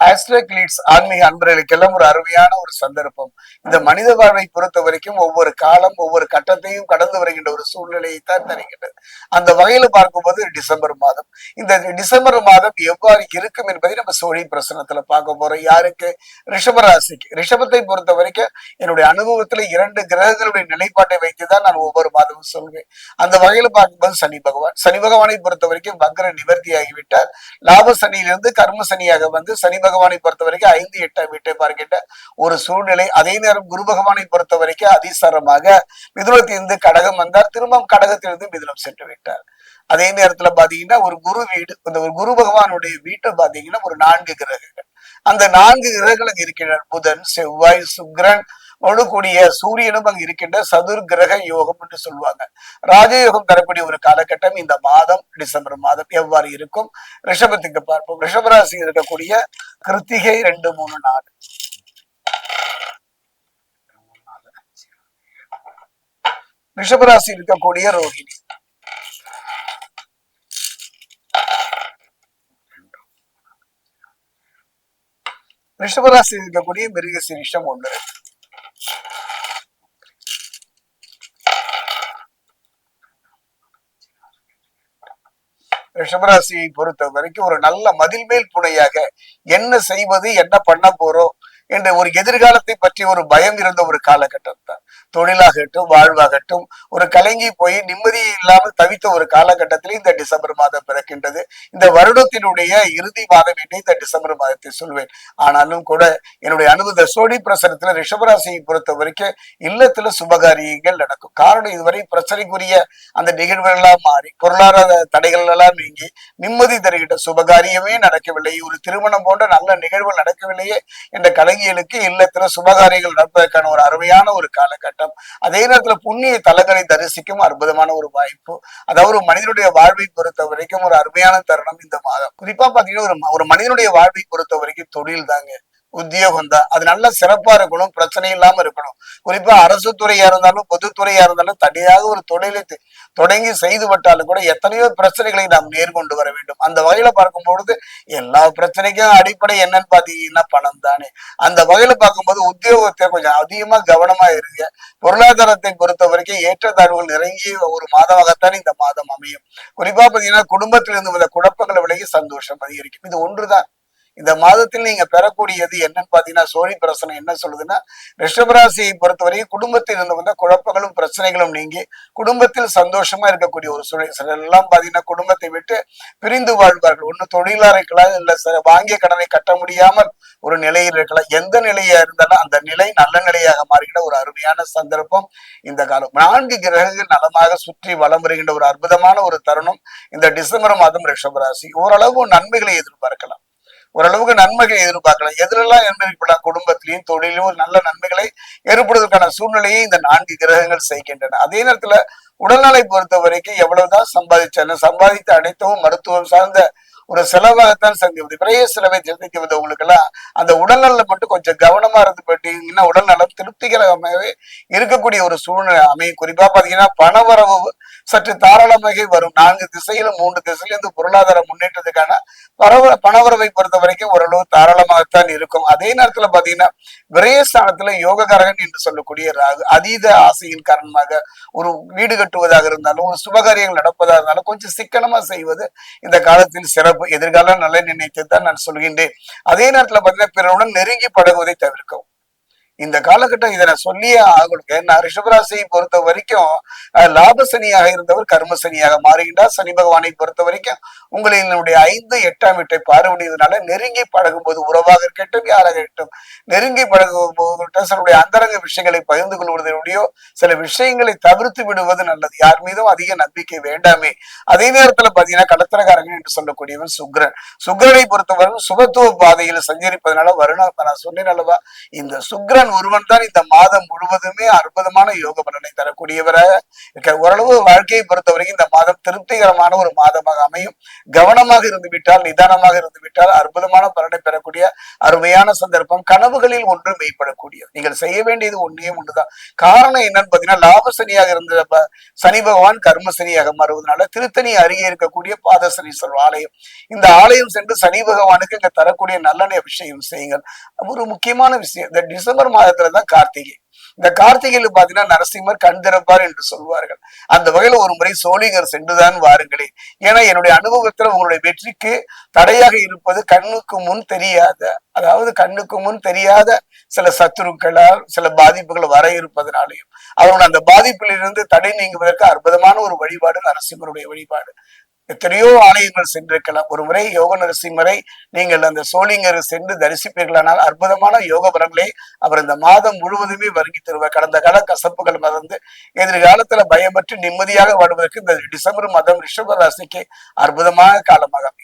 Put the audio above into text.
ஆஸ்ட்ரேக் leads ஆன்மீக அன்பர்களுக்கெல்லாம் ஒரு அருமையான ஒரு சந்தர்ப்பம். இந்த மனித வாழ்வை பொறுத்த வரைக்கும் ஒவ்வொரு காலம் ஒவ்வொரு கட்டத்தையும் கடந்து வருகின்ற ஒரு சூழ்நிலையை தான் தருகின்றது. அந்த வகையில பார்க்கும்போது டிசம்பர் மாதம். இந்த டிசம்பர் மாதம் எவ்வாறு இருக்கும் என்பதை நம்ம சோழி பிரசனத்துல பார்க்க போறோம். யாருக்கு? ரிஷபராசிக்கு. ரிஷபத்தை பொறுத்த வரைக்கும் என்னுடைய அனுபவத்துல இரண்டு கிரகங்களுடைய நிலைப்பாட்டை வைத்துதான் நான் ஒவ்வொரு மாதமும் சொல்வேன். அந்த வகையில பார்க்கும்போது சனி பகவான். சனி பகவானை பொறுத்த வரைக்கும் வக்ர நிவர்த்தி ஆகிவிட்டார் லாப சனியிலிருந்து கர்ம சனியாக வந்து சனி பகவானை பொறுத்த வரைக்கும் ஐந்து எட்டாம் வீட்டை பார்க்கின்ற ஒரு சூழ்நிலை. அதே நேரம் குரு பகவானை பொறுத்த வரைக்கும் அதிசாரமாக மிதுனத்திலிருந்து கடகம் வந்தார். திரும்ப கடகத்திலிருந்து மிதுனம் சென்று விட்டார். அதே நேரத்துல பாத்தீங்கன்னா ஒரு குரு வீடு அந்த ஒரு குரு பகவானுடைய வீட்டை பாத்தீங்கன்னா ஒரு நான்கு கிரகங்கள். அந்த நான்கு கிரகங்கள் அங்க இருக்கின்றன. புதன் செவ்வாய் சுக்ரன் கூடிய சூரியனும் அங்கு இருக்கின்ற சதுர் கிரக யோகம் என்று சொல்லுவாங்க. ராஜயோகம் தரக்கூடிய ஒரு காலகட்டம் இந்த மாதம் டிசம்பர் மாதம் எவ்வாறு இருக்கும்? ரிஷபத்துக்கு பார்ப்போம். ரிஷபராசி இருக்கக்கூடிய கிருத்திகை ரெண்டு மூணு நாலு. ரிஷபராசி இருக்கக்கூடிய ரோஹிணி ரிஷபராசி இருக்கக்கூடிய மிருக சிரிஷம் ஒன்று ரிஷபராசியை பொறுத்த வரைக்கும் ஒரு நல்ல மதில் மேல் புனையாக என்ன செய்வது என்ன பண்ண போறோம் என்ற ஒரு எதிர்காலத்தை பற்றி ஒரு பயம் இருந்த ஒரு காலகட்டம் தான் தொழிலாகட்டும் வாழ்வாகட்டும் ஒரு கலங்கி போய் நிம்மதி இல்லாமல் தவித்த ஒரு காலகட்டத்தில் இந்த டிசம்பர் மாதம் பிறக்கின்றது. இந்த வருடத்தினுடைய இறுதி மாதம் என்று இந்த டிசம்பர் மாதத்தை சொல்வேன். ஆனாலும் கூட என்னுடைய அனுபவ சோடி பிரசனத்துல ரிஷபராசியை பொறுத்த வரைக்கும் இல்லத்துல சுபகாரியங்கள் நடக்கும். காரணம் இதுவரை பிரச்சனைக்குரிய அந்த நிகழ்வுகள் எல்லாம் மாறி பொருளாதார தடைகள் எல்லாம் நீங்கி நிம்மதி தருகின்ற சுபகாரியமே நடக்கவில்லை. ஒரு திருமணம் போன்ற நல்ல நிகழ்வு நடக்கவில்லையே என்ற கலைஞர்களுக்கு இல்லத்துல சுபகாரியங்கள் நடப்பதற்கான ஒரு அருமையான ஒரு காலகட்டம். அதே நேரத்துல புண்ணிய தலங்களை தரிசிக்கும் அற்புதமான ஒரு வாய்ப்பு. அதாவது ஒரு மனிதனுடைய வாழ்வை பொறுத்த வரைக்கும் ஒரு அருமையான தருணம் இந்த மாதம். குறிப்பா பாத்தீங்கன்னா ஒரு ஒரு மனிதனுடைய வாழ்வை பொறுத்த வரைக்கும் தொழில் தாங்க. உத்தியோகம் தான் அது நல்ல சிறப்பா இருக்கணும் பிரச்சனை இல்லாம இருக்கணும். குறிப்பா அரசு துறையா இருந்தாலும் பொதுத்துறையா இருந்தாலும் தனியாக ஒரு தொழிலை தொடங்கி செய்து விட்டாலும் கூட எத்தனையோ பிரச்சனைகளை நாம் நேர்கொண்டு வர வேண்டும். அந்த வகையில பார்க்கும் பொழுது எல்லா பிரச்சனைக்கும் அடிப்படை என்னன்னு பாத்தீங்கன்னா பணம் தானே அந்த வகையில பார்க்கும்போது உத்தியோகத்தை கொஞ்சம் அதிகமா கவனமா இருங்க. பொருளாதாரத்தை பொறுத்த வரைக்கும் ஏற்றத்தாழ்வுகள் நிறைங்கி ஒரு மாதமாகத்தான் இந்த மாதம் அமையும். குறிப்பா பாத்தீங்கன்னா குடும்பத்திலிருந்து வந்த குழப்பங்களை விலகி சந்தோஷம் அதிகரிக்கும். இது ஒன்றுதான். இந்த மாதத்தில் நீங்க பெறக்கூடியது என்னன்னு பாத்தீங்கன்னா சோழி பிரசனம் என்ன சொல்லுதுன்னா ரிஷபராசியை பொறுத்தவரைக்கும் குடும்பத்தில் இருந்து வந்த குழப்பங்களும் பிரச்சனைகளும் நீங்கி குடும்பத்தில் சந்தோஷமா இருக்கக்கூடிய ஒரு சூழல் சிலர் எல்லாம் பாத்தீங்கன்னா குடும்பத்தை விட்டு பிரிந்து வாழ்வார்கள். ஒண்ணு தொழிலா இருக்கலாம் இல்ல சில வாங்கிய கடனை கட்ட முடியாமல் ஒரு நிலையில் இருக்கலாம். எந்த நிலையா இருந்தாலும் அந்த நிலை நல்ல நிலையாக மாறுகிற ஒரு அருமையான சந்தர்ப்பம் இந்த காலம். நான்கு கிரகங்கள் நலமாக சுற்றி வலம் வருகின்ற ஒரு அற்புதமான ஒரு தருணம் இந்த டிசம்பர் மாதம் ரிஷபராசி. ஓரளவு நன்மைகளை எதிர்பார்க்கலாம். ஓரளவுக்கு நன்மைகளை எதிர்பார்க்கலாம். எதிரெல்லாம் எதிர்பார்க்கலாம் குடும்பத்திலையும் தொழிலும் ஒரு நல்ல நன்மைகளை ஏற்படுவதற்கான சூழ்நிலையை இந்த நான்கு கிரகங்கள் செய்கின்றன. அதே நேரத்துல உடல்நலை பொறுத்த வரைக்கும் எவ்வளவுதான் சம்பாதிச்சாலும் சம்பாதித்த அனைத்தும் மருத்துவம் சார்ந்த ஒரு செலவாகத்தான் சந்திப்பது விரைய செலவை சந்திக்க வந்தவங்களுக்கு எல்லாம் அந்த உடல்நலம் மட்டும் கொஞ்சம் கவனமா இருந்து போயிட்டீங்கன்னா உடல்நலம் திருப்திகரமாகவே இருக்கக்கூடிய ஒரு சூழ்நிலை அமையும். குறிப்பா பாத்தீங்கன்னா பணவரவு சற்று தாராளமாக வரும். நான்கு திசையிலும் மூன்று திசையிலிருந்து பொருளாதார முன்னேற்றத்துக்கான பரவ பணவரவை பொறுத்த வரைக்கும் ஓரளவு தாராளமாகத்தான் இருக்கும். அதே நேரத்துல பாத்தீங்கன்னா விரயஸ்தானத்துல யோககாரகன் என்று சொல்லக்கூடிய ராகு அதீத ஆசையின் காரணமாக ஒரு வீடு கட்டுவதாக இருந்தாலும் ஒரு சுபகாரியங்கள் நடப்பதாக இருந்தாலும் கொஞ்சம் சிக்கனமா செய்வது இந்த காலத்தில் சிறப்பு. எதிர்காலம் நல்ல நினைத்து தான் நான் சொல்கின்றேன். அதே நேரத்துல பாத்தீங்கன்னா பிறருடன் நெருங்கி பழகுவதை தவிர்க்கவும். இந்த காலகட்டம் இதை நான் சொல்லியே ஆகணும். ஏன்னா ரிஷபராசியை பொறுத்த வரைக்கும் லாப சனியாக இருந்தவர் கர்ம சனியாக மாறுகின்றார். சனி பகவானை பொறுத்த வரைக்கும் உங்களினுடைய ஐந்து எட்டாம் வீட்டை பார்வையிடுவதனால நெருங்கி பழகும் போது உறவாக இருக்கட்டும் யாராக இருக்கட்டும் நெருங்கி பழகும் போது சிலருடைய அந்தரங்க விஷயங்களை பகிர்ந்து கொள்வதனுடையோ சில விஷயங்களை தவிர்த்து விடுவது நல்லது. யார் மீதும் அதிக நம்பிக்கை வேண்டாமே. அதே நேரத்துல பாத்தீங்கன்னா கடத்தரகாரங்க என்று சொல்லக்கூடியவன் சுக்ரன். சுக்ரனை பொறுத்தவரை சுபத்துவ பாதையில் சஞ்சரிப்பதனால வருணா நான் சொன்னேன் அல்லவா இந்த சுக்ரன் பகவான் ஒருவன் தான் இந்த மாதம் முழுவதுமே அற்புதமான யோக பலனை தரக்கூடியவராக இருக்க ஓரளவு வாழ்க்கையை பொறுத்தவரைக்கும் இந்த மாதம் திருப்திகரமான ஒரு மாதமாக அமையும். கவனமாக இருந்துவிட்டால் நிதானமாக இருந்துவிட்டால் அற்புதமான பலனை பெறக்கூடிய அருமையான சந்தர்ப்பம் கனவுகளில் ஒன்று மெய்ப்படக்கூடிய. நீங்கள் செய்ய வேண்டியது ஒன்றே ஒன்றுதான். காரணம் என்னன்னு பாத்தீங்கன்னா லாபசனியாக இருந்த சனி பகவான் கர்மசனியாக மாறுவதனால திருத்தணி அருகே இருக்கக்கூடிய பாதசனீஸ்வரர் ஆலயம். இந்த ஆலயம் சென்று சனி பகவானுக்கு இங்க தரக்கூடிய நல்லெண்ணெய் அபிஷேகம் செய்யுங்கள். ஒரு முக்கியமான விஷயம் இந்த டிசம்பர் மாதத்துல தான் கார்த்திகை. இந்த கார்த்திகையில பாத்தீங்கன்னா நரசிம்மர் கண் திறப்பார் என்று சொல்வார்கள். அந்த வகையில ஒரு முறை சோழிங்கர் சென்றுதான் வாருங்களே. ஏன்னா என்னுடைய அனுபவத்துல உங்களுடைய வெற்றிக்கு தடையாக இருப்பது கண்ணுக்கு முன் தெரியாத அதாவது கண்ணுக்கு முன் தெரியாத சில சத்துருக்களால் சில பாதிப்புகள் வர இருப்பதனாலையும் அவர்கள் அந்த பாதிப்பிலிருந்து தடை நீங்குவதற்கு அற்புதமான ஒரு வழிபாடு நரசிம்மருடைய வழிபாடு. எத்தனையோ ஆலயங்கள் சென்றிருக்கலாம். ஒரு முறை யோக நரசிம்மரை நீங்கள் அந்த சோழிங்கர் சென்று தரிசிப்பீர்களானால் அற்புதமான யோக பலன்களை அவர் இந்த மாதம் முழுவதுமே வருகி தருவார். கடந்த கால கசப்புகள் மறந்து எதிர்காலத்துல பயமற்று நிம்மதியாக வாழ்வதற்கு இந்த டிசம்பர் மாதம் ரிஷப ராசிக்கு அற்புதமான காலமாக அமையும்.